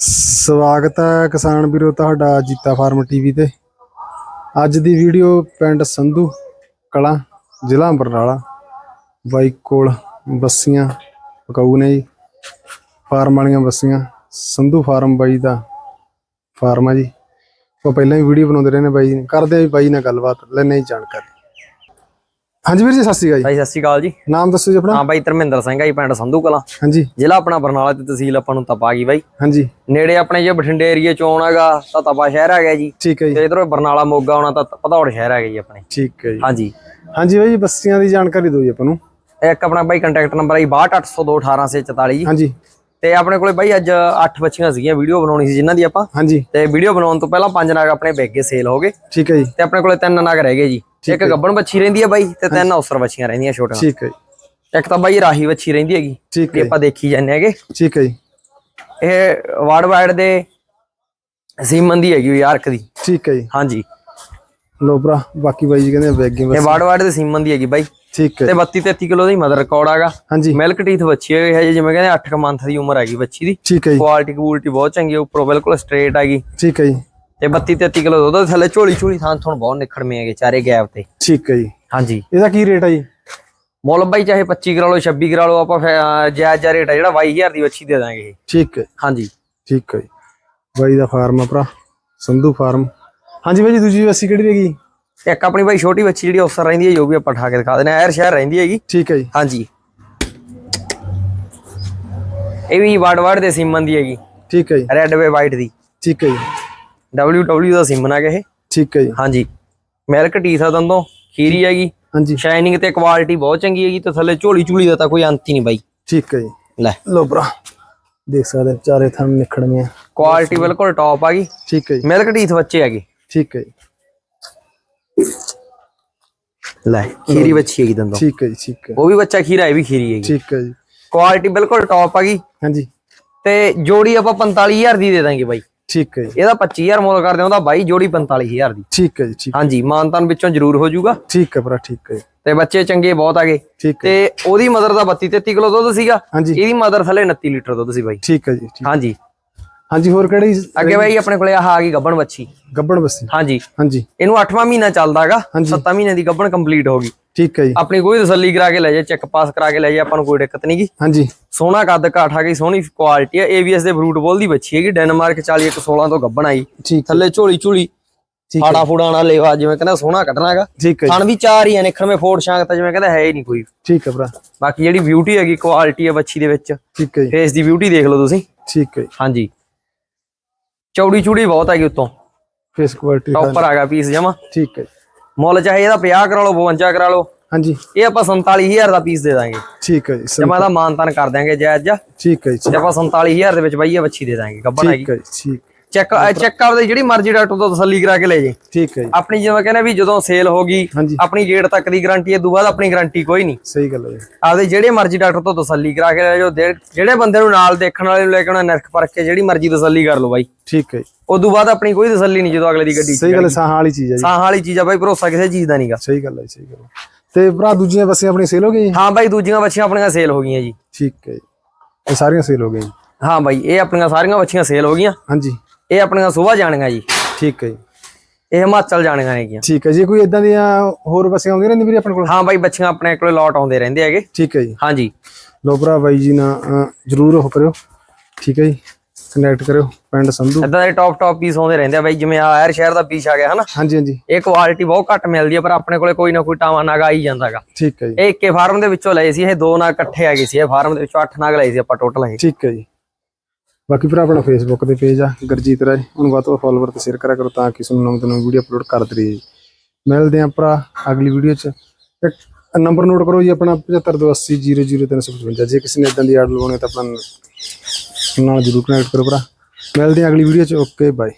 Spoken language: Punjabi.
ਸਵਾਗਤ ਹੈ ਕਿਸਾਨ ਵੀਰੋ ਤੁਹਾਡਾ ਜੀਤਾ ਫਾਰਮ ਟੀਵੀ ਤੇ। ਅੱਜ ਦੀ ਵੀਡੀਓ ਪਿੰਡ ਸੰਧੂ ਕਲਾਂ, ਜ਼ਿਲ੍ਹਾ ਬਰਨਾਲਾ ਬਾਈਕ ਕੋਲ ਬੱਸੀਆਂ ਪਕਾਊ ਨੇ ਜੀ। ਫਾਰਮ ਵਾਲੀਆਂ ਬੱਸੀਆਂ, ਸੰਧੂ ਫਾਰਮ ਬਾਈ ਦਾ ਫਾਰਮ ਆ ਜੀ। ਉਹ ਪਹਿਲਾਂ ਹੀ ਵੀਡੀਓ ਬਣਾਉਂਦੇ ਰਹੇ ਨੇ ਬਾਈ ਕਰਦੇ ਆ ਬਾਈ ਨਾਲ ਗੱਲਬਾਤ ਲੈਣੇ ਹੀ ਜਾਣਕਾਰੀ। ਹਾਂਜੀ ਵੀਰ ਜੀ ਸਤਿ ਸ਼੍ਰੀ ਅਕਾਲ ਜੀ। ਭਾਈ ਸਤਿ ਸ਼੍ਰੀ ਅਕਾਲ ਜੀ। ਨਾਮ ਦੱਸੋ ਜੀ ਆਪਣਾ। ਹਾਂ ਬਾਈ ਧਰਮਿੰਦਰ ਸਿੰਘ ਆ ਜੀ ਪਿੰਡ ਸੰਧੂ ਕਲਾਂ। ਹਾਂਜੀ। ਜ਼ਿਲ੍ਹਾ ਆਪਣਾ ਬਰਨਾਲਾ ਤੇ ਤਹਿਸੀਲ ਆਪਾਂ ਨੂੰ ਤਪਾ ਗਈ ਬਾਈ। ਹਾਂਜੀ। ਨੇੜੇ ਆਪਣੇ ਜੇ ਬਠਿੰਡੇ ਏਰੀਏ ਚ ਆਉਣਾਗਾ ਤਾਂ ਤਪਾ ਸ਼ਹਿਰ ਆ ਗਿਆ ਜੀ। ਠੀਕ ਹੈ ਜੀ। ਤੇ ਇਧਰੋਂ ਬਰਨਾਲਾ ਮੋਗਾ ਆਉਣਾ ਤਾਂ ਭਦੌੜ ਸ਼ਹਿਰ ਆ ਗਿਆ ਜੀ ਆਪਣੇ। ਠੀਕ ਹੈ ਜੀ। ਹਾਂਜੀ। ਹਾਂਜੀ ਬਾਈ ਜੀ ਬੱਸੀਆਂ ਦੀ ਜਾਣਕਾਰੀ ਦਿਓ ਜੀ ਆਪਾਂ ਨੂੰ। ਇੱਕ ਆਪਣਾ ਬਾਈ ਕੰਟੈਕਟ ਨੰਬਰ ਹੈ 6280218844 ਜੀ। ਹਾਂਜੀ। ਤੇ ਆਪਣੇ ਕੋਲੇ ਬਾਈ ਅੱਜ 8 ਬੱਚੀਆਂ ਸੀਗੀਆਂ ਵੀਡੀਓ ਬਣਾਉਣੀ ਸੀ ਜਿਨ੍ਹਾਂ ਦੀ ਆਪਾਂ। ਹਾਂਜੀ। ਤੇ ਵੀਡੀਓ ਬਣਾਉਣ ਤੋਂ ਪਹਿਲਾਂ ਪੰਜ ਨਾਗ ਆਪਣੇ ਵੇਗੇ ਸੇਲ ਹੋ ਗਏ। ਠੀਕ ਹੈ ਜੀ। ਤੇ ਆਪਣੇ ਕੋਲੇ ਤਿੰਨ ਨਾਗ ਰਹਿ ਗਏ ਜੀ। ਇੱਕ ਗੱਬਣ ਬੱਚੀ ਰਹਿੰਦੀ ਹੈ ਬਾਈ ਤੇ ਤਿੰਨ ਔਸਰ ਬੱਚੀਆਂ ਰਹਿੰਦੀਆਂ ਛੋਟੀਆਂ। ਠੀਕ ਹੈ ਜੀ। ਇੱਕ ਤਾਂ ਬਾਈ ਰਾਹੀ ਬੱਚੀ ਰਹਿੰਦੀ ਹੈਗੀ ਠੀਕ ਹੈ ਆਪਾਂ ਦੇਖੀ ਜਾਂਦੇ ਹੈਗੇ। ਠੀਕ ਹੈ ਜੀ। ਇਹ ਵਾਰਡ ਵਾਈਡ ਦੇ ਸੀਮਨ ਦੀ ਹੈਗੀ ਆਰਕ ਦੀ। ਠੀਕ ਹੈ ਜੀ। ਹਾਂਜੀ। ਲੋ ਭਰਾ ਬਾਕੀ ਬਾਈ ਜੀ ਕਹਿੰਦੇ ਬੈਗ ਇਹ ਵਾਰਡ ਵਾਈਡ ਦੇ ਸੀਮਨ ਦੀ ਹੈਗੀ ਬਾਈ। ਠੀਕ ਹੈ ਤੇ 32 33 ਕਿਲੋ ਦੀ ਮਦਰ ਰਿਕਾਰਡ ਹੈਗਾ ਹਾਂਜੀ। ਮਿਲਕ ਟੀਥ ਬੱਚੀ ਹੈ ਜਿਵੇਂ ਕਹਿੰਦੇ 8 ਮੰਥ ਦੀ ਉਮਰ ਹੈਗੀ ਬੱਚੀ ਦੀ। ਠੀਕ ਹੈ ਜੀ। ਕੁਆਲਿਟੀ ਕੁਆਲਿਟੀ ਬਹੁਤ ਚੰਗੀ ਹੈ ਉੱਪਰੋਂ ਬਿਲਕੁਲ ਸਟ੍ਰੇਟ ਹੈਗੀ। ਠੀਕ ਹੈ ਜੀ। ਤੇ 32 33 ਕਿਲੋ ਦੁੱਧ ਥੱਲੇ ਝੋਲੀ ਝੋਲੀ ਥਾਂ ਥਣ ਬਹੁਤ ਨਿਖੜਵੇਂ ਹੈਗੇ ਚਾਰੇ ਗੈਪ ਤੇ। ਠੀਕ ਹੈ ਜੀ। ਹਾਂਜੀ। ਇਹਦਾ ਕੀ ਰੇਟ ਹੈ ਜੀ? ਮੁੱਲ ਬਾਈ ਚਾਹੇ 25 ਕਰਾ ਲਓ 26 ਕਰਾ ਲਓ ਆਪਾਂ ਜਾਇਜ਼ ਜਿਹਾ ਰੇਟ ਹੈ ਜਿਹੜਾ 22000 ਦੀ ਬੱਚੀ ਦੇ ਦਾਂਗੇ। ਠੀਕ ਹੈ। ਹਾਂਜੀ। ਠੀਕ ਹੈ ਜੀ। ਬਾਈ ਦਾ ਫਾਰਮ ਆ ਭਰਾ ਸੰਧੂ ਫਾਰਮ। ਹਾਂਜੀ ਬਾਈ ਜੀ ਦੂਜੀ ਬੱਸੀ ਕਿਹੜੀ ਹੈਗੀ ਇੱਕ ਆਪਣੀ ਬਾਈ ਛੋਟੀ ਬੱਚੀ ਜਿਹੜੀ ਅਫਸਰ ਰਹਿੰਦੀ ਹੈ ਜੋ ਵੀ ਆਪਾਂ ਠਾ ਕੇ ਦਿਖਾ ਦਿੰਦੇ ਆ ਐਰ ਸ਼ਹਿਰ ਰਹਿੰਦੀ ਹੈਗੀ। ਠੀਕ ਹੈ ਜੀ। ਹਾਂਜੀ। ਇਹ ਵੀ ਵਾਰਡ ਵਾਰਡ ਦੇ ਸੀਮਨ ਦੀ ਹੈਗੀ। ਠੀਕ ਹੈ ਜੀ। ਰੈੱਡ ਵੇ ਵਾਈਟ ਦੀ। ਠੀਕ ਹੈ ਜੀ। WW ਦਾ ਸੀਮਨ ਆ ਇਹ ਠੀਕ ਹੈ ਜੀ। ਹਾਂਜੀ। ਮਿਲਕ ਆ ਦੰਦੋਂ ਖੀਰੀ ਹੈਗੀ। ਹਾਂਜੀ। ਸ਼ਾਈਨਿੰਗ ਤੇ ਕੁਆਲਿਟੀ ਬਹੁਤ ਚੰਗੀ ਹੈਗੀ ਤੇ ਥੱਲੇ ਝੋਲੀ ਝੂਲੀ ਦਾ ਤਾਂ ਕੋਈ ਅੰਤ ਹੀ ਨਹੀਂ ਬਾਈ। ਠੀਕ ਹੈ ਜੀ। ਲੈ। ਲੋ ਭਰਾ ਦੇਖ ਸਕਦੇ ਹੋ ਚਾਰੇ ਥਣ ਨਿਖੜਵੇਂ ਆ ਕੁਆਲਿਟੀ ਬਿਲਕੁਲ ਟੌਪ ਆ ਗਈ। ਠੀਕ ਹੈ ਜੀ। ਮਿਲਕ ਟੀਥ ਬੱਚੇ ਹੈਗੇ। ਠੀਕ ਹੈ ਜੀ। ਲੈ ਖੀਰੀ ਬੱਚੀ ਹੈਗੀ ਦੰਦੋਂ। ਠੀਕ ਹੈ ਜੀ ਠੀਕ ਹੈ। ਉਹ ਵੀ ਬੱਚਾ ਖੀਰਾ ਇਹ ਵੀ ਖੀਰੀ ਹੈਗੀ। ਠੀਕ ਹੈ ਜੀ। ਕੁਆਲਿਟੀ ਬਿਲਕੁਲ ਟੌਪ ਆ ਗਈ। ਹਾਂਜੀ। ਤੇ ਜੋੜੀ ਆਪਾਂ 45000 ਦੀ ਦੇ ਦਾਂਗੇ ਬਾਈ। ਠੀਕ ਹੈ ਜੀ। ਇਹਦਾ 25000 ਮੁੱਲ ਕਰਦੇ ਉਹਦਾ ਬਾਈ ਜੋੜੀ 45000 ਦੀ। ਠੀਕ ਹੈ ਜੀ ਠੀਕ ਹਾਂਜੀ ਮਾਨਤਾਨ ਵਿੱਚੋਂ ਜ਼ਰੂਰ ਹੋ ਜਾਊਗਾ। ਠੀਕ ਹੈ ਭਰਾ ਠੀਕ ਹੈ ਤੇ ਬੱਚੇ ਚੰਗੇ ਬਹੁਤ ਆਗੇ ਠੀਕ ਹੈ ਤੇ ਉਹਦੀ ਮਦਰ ਦਾ 32 33 ਕਿਲੋ ਦੁੱਧ ਸੀਗਾ। ਇਹਦੀ ਮਦਰ ਥੱਲੇ 29 ਲੀਟਰ ਦੁੱਧ ਸੀ ਬਾਈ। ਠੀਕ ਹੈ ਜੀ ਹਾਂਜੀ। ਹਾਂਜੀ ਹੋਰ ਕਿਹੜੀ ਅੱਗੇ ਬਾਈ ਆਪਣੇ ਕੋਲੇ ਆਹ ਆ ਗਈ ਗੱਬਣ ਬੱਚੀ ਗੱਬੜ ਬੱਸੀ ਹਾਂਜੀ। ਹਾਂਜੀ। ਇਹਨੂੰ 8ਵਾਂ ਮਹੀਨਾ ਚੱਲਦਾਗਾ ਹਾਂਜੀ। 7 ਮਹੀਨੇ ਦੀ ਗੱਬਣ ਕੰਪਲੀਟ ਹੋ ਗਈ। ਠੀਕ ਹੈ ਜੀ। ਆਪਣੀ ਕੋਈ ਤਸੱਲੀ ਕਰਾ ਕੇ ਲੈ ਜਾ ਚੈੱਕ ਪਾਸ ਕਰਾ ਕੇ ਲੈ ਜਾ ਆਪਾਂ ਨੂੰ ਕੋਈ ਦਿੱਕਤ ਨਹੀਂਗੀ ਹਾਂਜੀ। ਸੋਹਣਾ ਕੱਦ ਕਾਠ ਆ ਗਈ ਸੋਹਣੀ ਕੁਆਲਿਟੀ ਆ। ਏਬੀਐਸ ਦੇ ਫਰੂਟ ਬੋਲ ਦੀ ਬੱਚੀ ਹੈਗੀ ਡੈਨਮਾਰਕ 40 ਇੱਕ 16 ਤੋਂ ਗੱਬਣ ਆਈ। ਠੀਕ ਥੱਲੇ ਝੋਲੀ ਝੋਲੀ ਫਾੜਾ ਫੂੜਾ ਨਾਲ ਲੇਵਾ ਜਿਵੇਂ ਕਹਿੰਦਾ ਸੋਹਣਾ ਕੱਢਣਾਗਾ ਠੀਕ ਹੈ ਜੀ, ਥਣ ਵੀ ਚਾਰ ਹੀ ਆ ਨਿਖਣ ਮੇ ਫੋੜ ਸ਼ਾਂਕ ਤਾਂ ਜਿਵੇਂ ਕਹਿੰਦਾ ਹੈ ਹੀ ਨਹੀਂ ਕੋਈ। ਠੀਕ ਹੈ ਭਰਾ। ਬਾਕੀ ਜਿਹੜੀ ਬਿਊਟੀ ਹੈਗੀ ਕੁਆਲਿਟੀ ਹੈ ਬੱਚੀ ਦੇ ਵਿੱਚ। ਠੀਕ ਹੈ ਫੇਸ ਦੀ ਬਿਊਟੀ ਦੇਖ ਲਓ ਤੁਸੀਂ। ਠੀਕ ਹੈ ਹਾਂਜੀ। ਚੌੜੀ ਚੂੜੀ ਬਹੁਤ ਹੈਗੀ ਉਤੋਂ। ਫੇਸ ਕੁਆਲਿਟੀ ਟੌਪਰ ਹੈਗਾ ਪੀਸ ਜਮਾ। ਠੀਕ ਹੈ ਮੁੱਲ ਚਾਹੇ ਇਹਦਾ 50 ਕਰਾ ਲਓ 52 ਕਰਾ ਲਓ। ਹਾਂਜੀ। ਇਹ ਆਪਾਂ 47000 ਦਾ ਪੀਸ ਦੇ ਦਾਂਗੇ। ਠੀਕ ਹੈ ਜੀ ਜਮਾ ਦਾ ਮਾਨਤਾਨ ਕਰ ਦਾਂਗੇ ਜਾਇਜ਼ ਜਾ ਠੀਕ ਹੈ ਜੀ ਆਪਾਂ 47000 ਦੇ ਵਿੱਚ ਬਾਈ ਇਹ ਬੱਚੀ ਦੇ ਦਾਂਗੇ ਗੱਬਣ ਹੈਗੀ। ਠੀਕ ਹੈ ਜੀ ਠੀਕ ਚੈੱਕ ਚੈੱਕ ਆਪਦੇ ਜਿਹੜੀ ਮਰਜ਼ੀ ਡਾਕਟਰ ਤੋਂ ਤਸੱਲੀ ਕਰਾ ਕੇ ਲੈ ਜੇ। ਠੀਕ ਹੈ ਜੀ। ਆਪਣੀ ਜਿਵੇਂ ਕਹਿੰਦੇ ਵੀ ਜਦੋਂ ਸੇਲ ਹੋ ਗਈ ਆਪਣੀ ਡੇਟ ਤੱਕ ਦੀ ਗਾਰੰਟੀ ਹੈ ਦੂ ਬਾਅਦ ਆਪਣੀ ਗਾਰੰਟੀ ਕੋਈ ਨਹੀਂ। ਸਹੀ ਗੱਲ ਹੈ ਜੀ। ਆਪਦੇ ਜਿਹੜੇ ਮਰਜ਼ੀ ਡਾਕਟਰ ਤੋਂ ਤਸੱਲੀ ਕਰਾ ਕੇ ਲੈ ਜਾਓ ਜਿਹੜੇ ਬੰਦੇ ਨੂੰ ਨਾਲ ਦੇਖਣ ਵਾਲੇ ਨੂੰ ਲੈ ਕੇ ਉਹਨਾਂ ਨਰਖ ਪਰਖ ਕੇ ਜਿਹੜੀ ਮਰਜ਼ੀ ਤਸੱਲੀ ਕਰ ਲਓ ਬਾਈ। ਠੀਕ ਹੈ ਉਦੋਂ ਬਾਅਦ ਆਪਣੀ ਕੋਈ ਤਸੱਲੀ ਨਹੀਂ ਜਦੋਂ ਅਗਲੇ ਦੀ ਗੱਡੀ ਸਹੀ ਗੱਲ ਹੈ ਸਾਹਾਂ ਵਾਲੀ ਚੀਜ਼ ਹੈ ਜੀ। ਸਾਹ ਵਾਲੀ ਚੀਜ਼ ਆ ਬਾਈ ਭਰੋਸਾ ਕਿਸੇ ਚੀਜ਼ ਦਾ ਨਹੀਂਗਾ। ਸਹੀ ਗੱਲ ਹੈ ਸਹੀ ਗੱਲ ਹੈ। ਤੇ ਭਰਾ ਦੂਜੀਆਂ ਬੱਸੀਆਂ ਆਪਣੀ ਸੇਲ ਹੋ ਗਈ ਹਾਂ ਬਾਈ ਦੂਜੀਆਂ ਬੱਚੀਆਂ ਆਪਣੀਆਂ ਸੇਲ ਹੋ ਗਈਆਂ ਜੀ। ਠੀਕ ਹੈ ਇਹ ਸਾਰੀਆਂ ਸੇਲ ਹੋ ਗਈਆਂ। ਹਾਂ ਬਾਈ ਇਹ ਆਪਣੀਆਂ ਸਾਰੀਆਂ ਬੱਚੀਆਂ ਸੇਲ ਹੋ ਗਈਆਂ। ਹਾਂਜੀ। ਇਹ ਆਪਣੀਆਂ ਸੁਬਾਹ ਜਾਣੀਆਂ ਜੀ। ਠੀਕ ਹੈ ਜੀ। ਇਹ ਹਿਮਾਚਲ ਜਾਣੀਆਂ ਹੈਗੀਆਂ। ਠੀਕ ਹੈ ਜੀ ਕੋਈ ਇਦਾਂ ਦੀਆਂ ਹੋਰ ਬੱਸੀਆਂ ਆਉਂਦੀਆਂ ਰਹਿੰਦੀਆਂ ਵੀਰੇ ਆਪਣੇ ਕੋਲ? ਹਾਂ ਬਾਈ ਬੱਚੀਆਂ ਆਪਣੇ ਕੋਲੇ ਲੋਟ ਆਉਂਦੇ ਰਹਿੰਦੇ ਹੈਗੇ। ਠੀਕ ਹੈ ਜੀ। ਹਾਂਜੀ ਲੋ ਭਰਾ ਬਾਈ ਜੀ ਅਹ, ਜਰੂਰ ਉਹ ਕਰਿਓ। ਠੀਕ ਹੈ ਜੀ ਕਨੈਕਟ ਕਰਿਓ ਪਿੰਡ ਸੰਧੂ। ਇਦਾਂ ਦੇ ਟੌਪ ਟੌਪ ਪੀਸ ਆਉਂਦੇ ਰਹਿੰਦੇ ਆ ਬਾਈ ਜਿਵੇਂ ਆ ਐਰ ਸ਼ਹਿਰ ਦਾ ਪੀਸ ਆ ਗਿਆ ਹਨਾ? ਹਾਂਜੀ ਹਾਂਜੀ। ਇਹ ਕੁਆਲਿਟੀ ਬਹੁਤ ਘੱਟ ਮਿਲਦੀ ਹੈ ਪਰ ਆਪਣੇ ਕੋਲੇ ਕੋਈ ਨਾ ਕੋਈ ਟਾਵਾ ਨਾਗਾ ਆਈ ਜਾਂਦਾਗਾ ਠੀਕ ਹੈ ਜੀ। ਇਹ ਇੱਕੇ ਫਾਰਮ ਦੇ ਵਿੱਚੋਂ ਲਏ ਸੀ ਇਹ ਦੋ ਨਾਗ ਇਕੱਠੇ ਆ ਗਏ ਸੀ ਇਹ ਫਾਰਮ ਦੇ ਵਿੱਚੋਂ ਅੱਠ ਨਾਗ ਲਏ ਸੀ ਆਪਾਂ ਟੋਟਲ ਇਹ। ਠੀਕ ਹੈ ਜੀ। ਬਾਕੀ ਭਰਾ ਆਪਣਾ ਫੇਸਬੁੱਕ ਤੇ ਪੇਜ ਆ, ਗੁਰਜੀਤ ਰਾਏ। ਉਹਨੂੰ ਵੱਧ ਤੋਂ ਫਾਲੋਵਰ ਤੇ ਸ਼ੇਅਰ ਕਰਿਆ ਕਰੋ ਤਾਂ ਕਿ ਤੁਹਾਨੂੰ ਨਵੀਂ ਤੋਂ ਨਵੀਂ ਵੀਡੀਓ ਅਪਲੋਡ ਕਰਦੇ ਰਹੀਏ। ਮਿਲਦੇ ਆਂ ਭਰਾ ਅਗਲੀ ਵੀਡੀਓ 'ਚ। ਇੱਕ ਨੰਬਰ ਨੋਟ ਕਰੋ ਜੀ, ਆਪਣਾ 7528000355 ਜੇ ਕਿਸੇ ਨੇ ਇਦਾਂ ਦੀ ਐਡ ਲਵਾਉਣੀ ਤਾਂ ਆਪਣਾ ਨਾਲ ਜਰੂਰ ਕਨੈਕਟ ਕਰੋ ਭਰਾ। ਮਿਲਦੇ ਆਂ ਅਗਲੀ ਵੀਡੀਓ 'ਚ। Okay bye